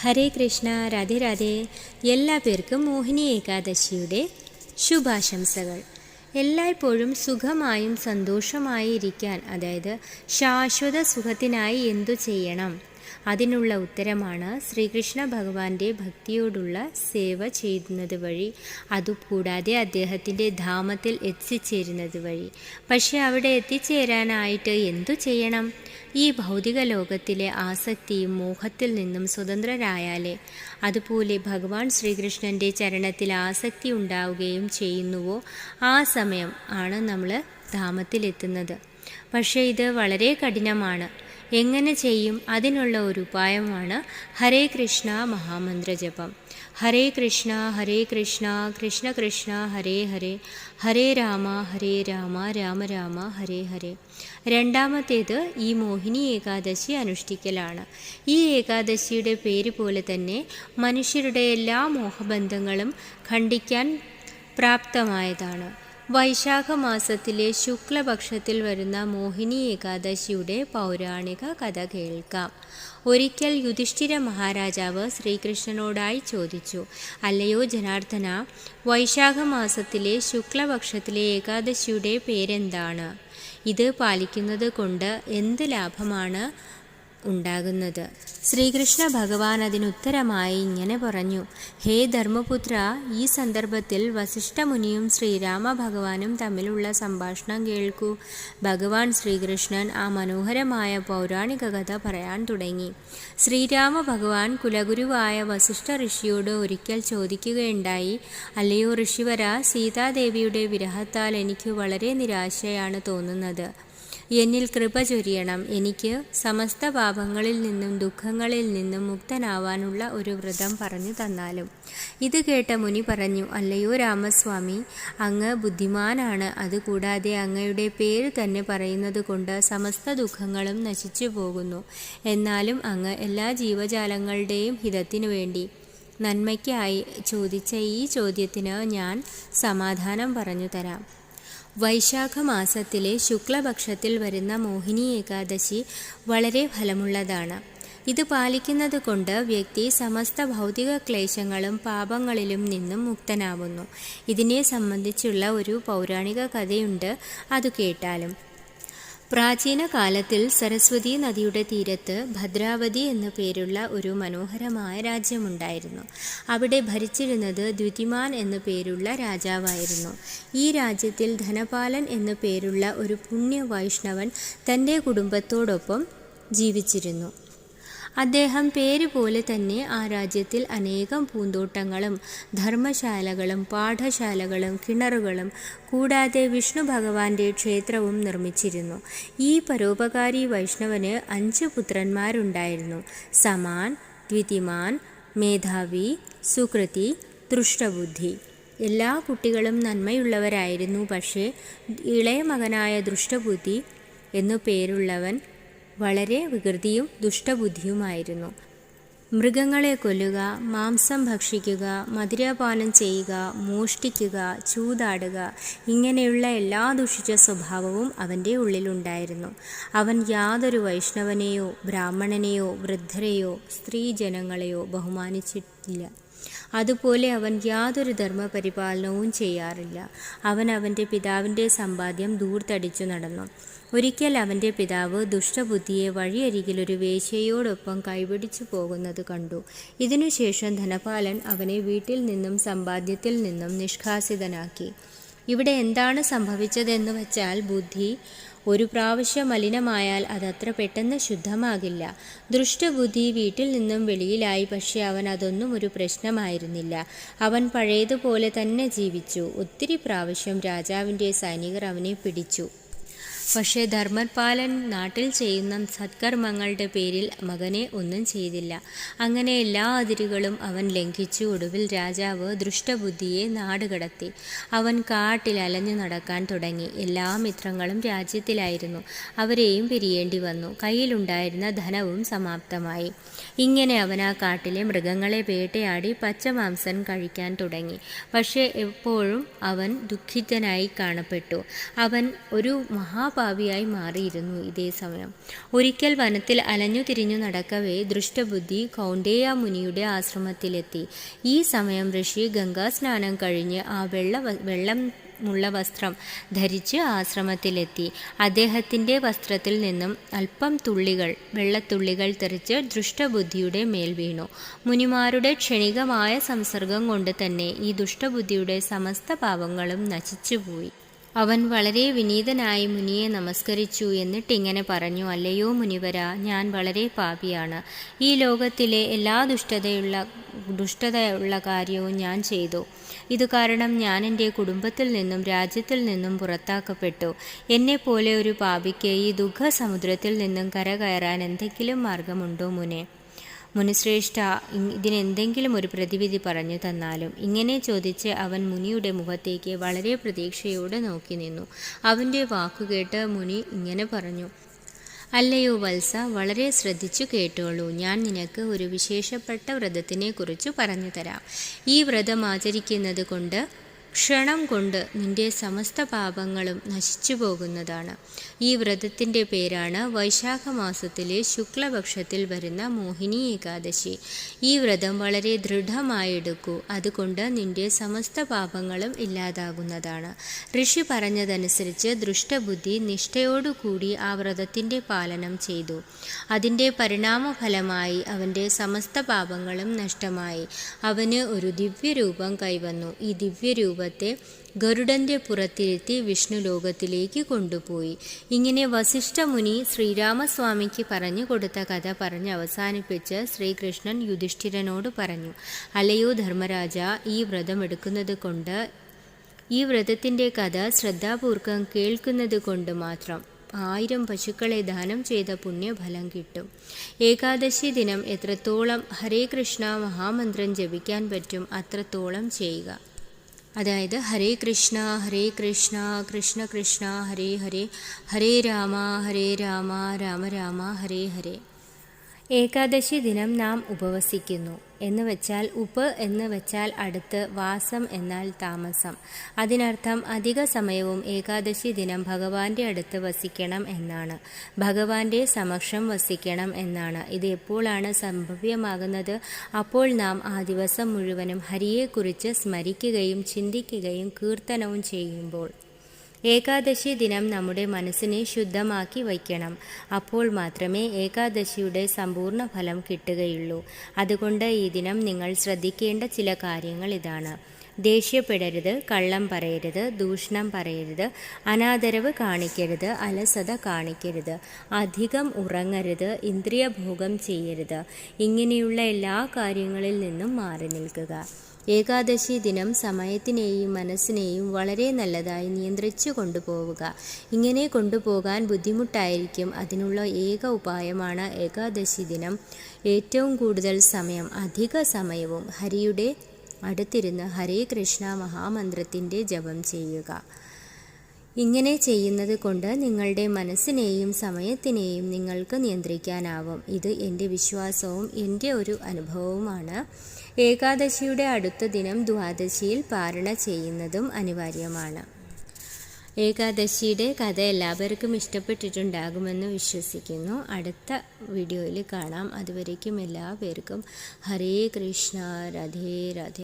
ഹരേ കൃഷ്ണ രാധേ രാധേ. എല്ലാ പേർക്കും മോഹിനി ഏകാദശിയുടെ ശുഭാശംസകൾ. എല്ലായ്പ്പോഴും സുഖമായും സന്തോഷമായി ഇരിക്കാൻ അതായത് ശാശ്വത സുഖത്തിനായി എന്തു ചെയ്യണം? അതിനുള്ള ഉത്തരമാണ് ശ്രീകൃഷ്ണ ഭഗവാന്റെ ഭക്തിയോടുള്ള സേവ ചെയ്യുന്നത് വഴി. അതുകൂടാതെ അദ്ദേഹത്തിന്റെ ധാമത്തിൽ എത്തിച്ചേരുന്നത് വഴി. പക്ഷെ അവിടെ എത്തിച്ചേരാനായിട്ട് എന്തു ചെയ്യണം? ഈ ഭൗതിക ലോകത്തിലെ ആസക്തിയും മോഹത്തിൽ നിന്നും സ്വതന്ത്രരായാലേ. അതുപോലെ ഭഗവാൻ ശ്രീകൃഷ്ണന്റെ ചരണത്തിൽ ആസക്തി ഉണ്ടാവുകയും ചെയ്യുന്നുവോ? ആ സമയം ആണ് നമ്മൾ ധാമത്തിലെത്തുന്നത്. പക്ഷേ ഇത് വളരെ കഠിനമാണ്. എങ്ങനെ ചെയ്യും അതിനുള്ള ഒരു ഉപായമാണ് ഹരേ കൃഷ്ണ മഹാമന്ത്ര ജപം. ഹരേ കൃഷ്ണ ഹരേ കൃഷ്ണ കൃഷ്ണ കൃഷ്ണ ഹരേ ഹരേ. ഹരേ രാമ ഹരേ രാമ രാമ രാമ ഹരേ ഹരേ. രണ്ടാമത്തേത് ഈ മോഹിനി ഏകാദശി അനുഷ്ഠിക്കലാണ്. ഈ ഏകാദശിയുടെ പേര് പോലെ തന്നെ മനുഷ്യരുടെ എല്ലാ മോഹബന്ധങ്ങളും ഖണ്ഡിക്കാൻ പ്രാപ്തമായതാണ്. വൈശാഖ മാസത്തിലെ ശുക്ലപക്ഷത്തിൽ വരുന്ന മോഹിനി ഏകാദശിയുടെ പൗരാണിക കഥ കേൾക്കാം. ഒരിക്കൽ യുധിഷ്ഠിര മഹാരാജാവ് ശ്രീകൃഷ്ണനോടായി ചോദിച്ചു അല്ലയോ ജനാർദ്ദന വൈശാഖ മാസത്തിലെ ശുക്ലപക്ഷത്തിലെ ഏകാദശിയുടെ പേരെന്താണ്? ഇത് പാലിക്കുന്നത് കൊണ്ട് എന്ത് ലാഭമാണ്? ഉണ്ടാകുന്നത്. ശ്രീകൃഷ്ണ ഭഗവാൻ അതിനുത്തരമായി ഇങ്ങനെ പറഞ്ഞു ഹേ ധർമ്മപുത്ര ഈ സന്ദർഭത്തിൽ വസിഷ്ഠമുനിയും ശ്രീരാമ ഭഗവാനും തമ്മിലുള്ള സംഭാഷണം കേൾക്കൂ. ഭഗവാൻ ശ്രീകൃഷ്ണൻ ആ മനോഹരമായ പൗരാണിക കഥ പറയാൻ തുടങ്ങി. ശ്രീരാമ ഭഗവാൻ കുലഗുരുവായ വസിഷ്ഠ ഋഷിയോട് ഒരിക്കൽ ചോദിക്കുകയുണ്ടായി അല്ലയോ ഋഷിവര സീതാദേവിയുടെ വിരഹത്താൽ എനിക്ക് വളരെ നിരാശയാണ് തോന്നുന്നത്. എന്നിൽ കൃപ ചൊരിയണം. എനിക്ക് സമസ്ത പാപങ്ങളിൽ നിന്നും ദുഃഖങ്ങളിൽ നിന്നും മുക്തനാവാനുള്ള ഒരു വ്രതം പറഞ്ഞു തന്നാലും. ഇത് കേട്ട മുനി പറഞ്ഞു അല്ലയോ രാമസ്വാമി അങ്ങ് ബുദ്ധിമാനാണ്. അതുകൂടാതെ അങ്ങയുടെ പേര് തന്നെ പറയുന്നത് കൊണ്ട് സമസ്ത ദുഃഖങ്ങളും നശിച്ചു പോകുന്നു. എന്നാലും അങ്ങ് എല്ലാ ജീവജാലങ്ങളുടെയും ഹിതത്തിനു വേണ്ടി നന്മയ്ക്കായി ചോദിച്ച ഈ ചോദ്യത്തിന് ഞാൻ സമാധാനം പറഞ്ഞു തരാം. വൈശാഖ മാസത്തിലെ ശുക്ലപക്ഷത്തിൽ വരുന്ന മോഹിനി ഏകാദശി വളരെ ഫലമുള്ളതാണ്. ഇത് പാലിക്കുന്നത് കൊണ്ട് വ്യക്തി സമസ്ത ഭൗതിക ക്ലേശങ്ങളും പാപങ്ങളിലും നിന്നും മുക്തനാവുന്നു. ഇതിനെ സംബന്ധിച്ചുള്ള ഒരു പൗരാണിക കഥയുണ്ട്. അത് കേട്ടാലും പ്രാചീന കാലത്തിൽ സരസ്വതി നദിയുടെ തീരത്ത് ഭദ്രാവതി എന്നു പേരുള്ള ഒരു മനോഹരമായ രാജ്യമുണ്ടായിരുന്നു. അവിടെ ഭരിച്ചിരുന്നത് ദ്വിതിമാൻ എന്നു പേരുള്ള രാജാവായിരുന്നു. ഈ രാജ്യത്തിൽ ധനപാലൻ എന്നു പേരുള്ള ഒരു പുണ്യ വൈഷ്ണവൻ തന്റെ കുടുംബത്തോടൊപ്പം ജീവിച്ചിരുന്നു. അദ്ദേഹം പേര് പോലെ തന്നെ ആ രാജ്യത്തിൽ അനേകം പൂന്തോട്ടങ്ങളും ധർമ്മശാലകളും പാഠശാലകളും കിണറുകളും കൂടാതെ വിഷ്ണു ഭഗവാന്റെ ക്ഷേത്രവും നിർമ്മിച്ചിരുന്നു. ഈ പരോപകാരി വൈഷ്ണവന് അഞ്ച് പുത്രന്മാരുണ്ടായിരുന്നു. സമാൻ ദ്വിതിമാൻ മേധാവി സുകൃതി ദൃഷ്ടബുദ്ധി. എല്ലാ കുട്ടികളും നന്മയുള്ളവരായിരുന്നു. പക്ഷേ ഇളയ മകനായ ദൃഷ്ടബുദ്ധി എന്നു പേരുള്ളവൻ വളരെ വികൃതിയും ദുഷ്ടബുദ്ധിയുമായിരുന്നു. മൃഗങ്ങളെ കൊല്ലുക മാംസം ഭക്ഷിക്കുക മധുരപാനം ചെയ്യുക മോഷ്ടിക്കുക ചൂതാടുക ഇങ്ങനെയുള്ള എല്ലാ ദുഷിച്ച സ്വഭാവവും അവന്റെ ഉള്ളിലുണ്ടായിരുന്നു. അവൻ യാതൊരു വൈഷ്ണവനെയോ ബ്രാഹ്മണനെയോ വൃദ്ധരെയോ സ്ത്രീജനങ്ങളെയോ ബഹുമാനിച്ചിട്ടില്ല. അതുപോലെ അവൻ യാതൊരു ധർമ്മപരിപാലനവും ചെയ്യാറില്ല. അവൻ അവന്റെ പിതാവിന്റെ സമ്പാദ്യം ദൂർത്തടിച്ചു നടന്നു. ഒരിക്കൽ അവന്റെ പിതാവ് ദുഷ്ടബുദ്ധിയെ വഴിയരികിൽ ഒരു വേശ്യയോടൊപ്പം കൈപിടിച്ചു പോകുന്നത് കണ്ടു. ഇതിനുശേഷം ധനപാലൻ അവനെ വീട്ടിൽ നിന്നും സമ്പാദ്യത്തിൽ നിന്നും നിഷ്കാസിതനാക്കി. ഇവിടെ എന്താണ് സംഭവിച്ചതെന്ന് വച്ചാൽ ബുദ്ധി ഒരു പ്രാവശ്യം മലിനമായാൽ അതത്ര പെട്ടെന്ന് ശുദ്ധമാകില്ല. ദൃഷ്ടബുദ്ധി വീട്ടിൽ നിന്നും വെളിയിലായി പക്ഷെ അവൻ അതൊന്നും ഒരു പ്രശ്നമായിരുന്നില്ല. അവൻ പഴയതുപോലെ തന്നെ ജീവിച്ചു. ഒത്തിരി പ്രാവശ്യം രാജാവിന്റെ സൈനികർ അവനെ പിടിച്ചു. പക്ഷേ ധർമ്മപാലൻ നാട്ടിൽ ചെയ്യുന്ന സത്കർമ്മങ്ങളുടെ പേരിൽ മകനെ ഒന്നും ചെയ്തില്ല. അങ്ങനെ എല്ലാ അതിരുകളും അവൻ ലംഘിച്ചു ഒടുവിൽ രാജാവ് ദൃഷ്ടബുദ്ധിയെ നാടുകടത്തി. അവൻ കാട്ടിൽ അലഞ്ഞു നടക്കാൻ തുടങ്ങി. എല്ലാ മിത്രങ്ങളും രാജ്യത്തിലായിരുന്നു. അവരെയും പിരിയേണ്ടി വന്നു. കയ്യിലുണ്ടായിരുന്ന ധനവും സമാപ്തമായി. ഇങ്ങനെ അവൻ ആ കാട്ടിലെ മൃഗങ്ങളെ വേട്ടയാടി പച്ചമാംസം കഴിക്കാൻ തുടങ്ങി. പക്ഷേ എപ്പോഴും അവൻ ദുഃഖിതനായി കാണപ്പെട്ടു. അവൻ ഒരു മഹാ മഹാപാപിയായി മാറിയിരുന്നു ഇതേ സമയം. ഒരിക്കൽ വനത്തിൽ അലഞ്ഞു തിരിഞ്ഞു നടക്കവേ ദൃഷ്ടബുദ്ധി കൗണ്ടേയ മുനിയുടെ ആശ്രമത്തിലെത്തി. ഈ സമയം ഋഷി ഗംഗാസ്നാനം കഴിഞ്ഞ് ആ വെള്ള വെള്ളം മുള്ള വസ്ത്രം ധരിച്ച് ആശ്രമത്തിലെത്തി. അദ്ദേഹത്തിന്റെ വസ്ത്രത്തിൽ നിന്നും അല്പം തുള്ളികൾ വെള്ളത്തുള്ളികൾ തെറിച്ച് ദുഷ്ടബുദ്ധിയുടെ മേൽ വീണു. മുനിമാരുടെ ക്ഷണികമായ സംസർഗം കൊണ്ട് തന്നെ ഈ ദുഷ്ടബുദ്ധിയുടെ സമസ്ത പാപങ്ങളും നശിച്ചുപോയി. അവൻ വളരെ വിനീതനായി മുനിയെ നമസ്കരിച്ചു എന്നിട്ട് ഇങ്ങനെ പറഞ്ഞു അല്ലയോ മുനിവര ഞാൻ വളരെ പാപിയാണ്. ഈ ലോകത്തിലെ എല്ലാ ദുഷ്ടതയുള്ള ദുഷ്ടതയുള്ള കാര്യവും ഞാൻ ചെയ്തു. ഇത് കാരണം ഞാൻ എന്റെ കുടുംബത്തിൽ നിന്നും രാജ്യത്തിൽ നിന്നും പുറത്താക്കപ്പെട്ടു. എന്നെപ്പോലെ ഒരു പാപിക്ക് ഈ ദുഃഖസമുദ്രത്തിൽ നിന്നും കരകയറാൻ എന്തെങ്കിലും മാർഗമുണ്ടോ മുനെ? മുനിശ്രേഷ്ഠ ഇതിനെന്തെങ്കിലും ഒരു പ്രതിവിധി പറഞ്ഞു തന്നാലും ഇങ്ങനെ ചോദിച്ച് അവൻ മുനിയുടെ മുഖത്തേക്ക് വളരെ പ്രതീക്ഷയോടെ നോക്കി നിന്നു. അവന്റെ വാക്കുകേട്ട് മുനി ഇങ്ങനെ പറഞ്ഞു അല്ലയോ വത്സ വളരെ ശ്രദ്ധിച്ചു കേട്ടോളൂ. ഞാൻ നിനക്ക് ഒരു വിശേഷപ്പെട്ട വ്രതത്തിനെ കുറിച്ച് പറഞ്ഞു തരാം. ഈ വ്രതം ആചരിക്കുന്നത് കൊണ്ട് ക്ഷണം കൊണ്ട് നിന്റെ സമസ്ത പാപങ്ങളും നശിച്ചു പോകുന്നതാണ്. ഈ വ്രതത്തിന്റെ പേരാണ് വൈശാഖ മാസത്തിലെ ശുക്ലപക്ഷത്തിൽ വരുന്ന മോഹിനി ഏകാദശി. ഈ വ്രതം വളരെ ദൃഢമായെടുക്കൂ. അതുകൊണ്ട് നിന്റെ സമസ്ത പാപങ്ങളും ഇല്ലാതാകുന്നതാണ്. ഋഷി പറഞ്ഞതനുസരിച്ച് ദൃഷ്ടബുദ്ധി നിഷ്ഠയോടുകൂടി ആ വ്രതത്തിന്റെ പാലനം ചെയ്തു. അതിന്റെ പരിണാമഫലമായി അവന്റെ സമസ്ത പാപങ്ങളും നഷ്ടമായി. അവന് ഒരു ദിവ്യരൂപം കൈവന്നു. ഈ ദിവ്യരൂപ രൂപത്തെ ഗരുഡന്റെ പുറത്തിരുത്തി വിഷ്ണു ലോകത്തിലേക്ക് കൊണ്ടുപോയി. ഇങ്ങനെ വസിഷ്ഠ മുനി ശ്രീരാമസ്വാമിക്ക് പറഞ്ഞു കൊടുത്ത കഥ പറഞ്ഞ് അവസാനിപ്പിച്ച് ശ്രീകൃഷ്ണൻ യുധിഷ്ഠിരനോട് പറഞ്ഞു അലയോ ധർമ്മരാജ ഈ വ്രതം എടുക്കുന്നത് കൊണ്ട് ഈ വ്രതത്തിന്റെ കഥ ശ്രദ്ധാപൂർവം കേൾക്കുന്നത് കൊണ്ട് മാത്രം ആയിരം പശുക്കളെ ദാനം ചെയ്ത പുണ്യഫലം കിട്ടും. ഏകാദശി ദിനം എത്രത്തോളം ഹരേ കൃഷ്ണ മഹാമന്ത്രം ജപിക്കാൻ പറ്റും അത്രത്തോളം ചെയ്യുക. അതായത് ഹരേ കൃഷ്ണ ഹരേ കൃഷ്ണ കൃഷ്ണ കൃഷ്ണ ഹരേ ഹരേ ഹരേ രാമ ഹരേ രാമ രാമ രാമ ഹരേ ഹരേ. ഏകാദശി ദിനം നാം ഉപവസിക്കുന്നു. എന്ന് വെച്ചാൽ ഉപ്പ് എന്ന് വെച്ചാൽ അടുത്ത് വാസം എന്നാൽ താമസം. അതിനർത്ഥം അധിക സമയവും ഏകാദശി ദിനം ഭഗവാന്റെ അടുത്ത് വസിക്കണം എന്നാണ്. ഭഗവാന്റെ സമക്ഷം വസിക്കണം എന്നാണ്. ഇത് എപ്പോഴാണ് സംഭവ്യമാകുന്നത്? അപ്പോൾ നാം ആ ദിവസം മുഴുവനും ഹരിയെക്കുറിച്ച് സ്മരിക്കുകയും ചിന്തിക്കുകയും കീർത്തനവും ചെയ്യുമ്പോൾ. ഏകാദശി ദിനം നമ്മുടെ മനസ്സിനെ ശുദ്ധമാക്കി വയ്ക്കണം. അപ്പോൾ മാത്രമേ ഏകാദശിയുടെ സമ്പൂർണ ഫലം കിട്ടുകയുള്ളൂ. അതുകൊണ്ട് ഈ ദിനം നിങ്ങൾ ശ്രദ്ധിക്കേണ്ട ചില കാര്യങ്ങൾ ഇതാണ്. ദേഷ്യപ്പെടരുത് കള്ളം പറയരുത് ദൂഷണം പറയരുത് അനാദരവ് കാണിക്കരുത് അലസത കാണിക്കരുത് അധികം ഉറങ്ങരുത് ഇന്ദ്രിയഭോഗം ചെയ്യരുത്. ഇങ്ങനെയുള്ള എല്ലാ കാര്യങ്ങളിൽ നിന്നും മാറി നിൽക്കുക. ഏകാദശി ദിനം സമയത്തിനെയും മനസ്സിനെയും വളരെ നല്ലതായി നിയന്ത്രിച്ചു കൊണ്ടുപോവുക. ഇങ്ങനെ കൊണ്ടുപോകാൻ ബുദ്ധിമുട്ടായിരിക്കും. അതിനുള്ള ഏക ഉപായമാണ് ഏകാദശി ദിനം. ഏറ്റവും കൂടുതൽ സമയം അധിക സമയവും ഹരിയുടെ അടുത്തിരുന്ന് ഹരേ കൃഷ്ണ മഹാമന്ത്രത്തിന്റെ ജപം ചെയ്യുക. ഇങ്ങനെ ചെയ്യുന്നത് കൊണ്ട് നിങ്ങളുടെ മനസ്സിനെയും സമയത്തിനെയും നിങ്ങൾക്ക് നിയന്ത്രിക്കാനാവും. ഇത് എന്റെ വിശ്വാസവും എന്റെ ഒരു അനുഭവവുമാണ്. ഏകാദശിയുടെ അടുത്ത ദിനം ദ്വാദശിയിൽ പാരണ ചെയ്യുന്നതും അനിവാര്യമാണ്. ഏകാദശിയുടെ കഥ എല്ലാവർക്കും ഇഷ്ടപ്പെട്ടിട്ടുണ്ടാകുമെന്ന് വിശ്വസിക്കുന്നു. അടുത്ത വീഡിയോയിൽ കാണാം. അതുവരേക്കും എല്ലാവർക്കും ഹരേ കൃഷ്ണ രാധേ രാധേ.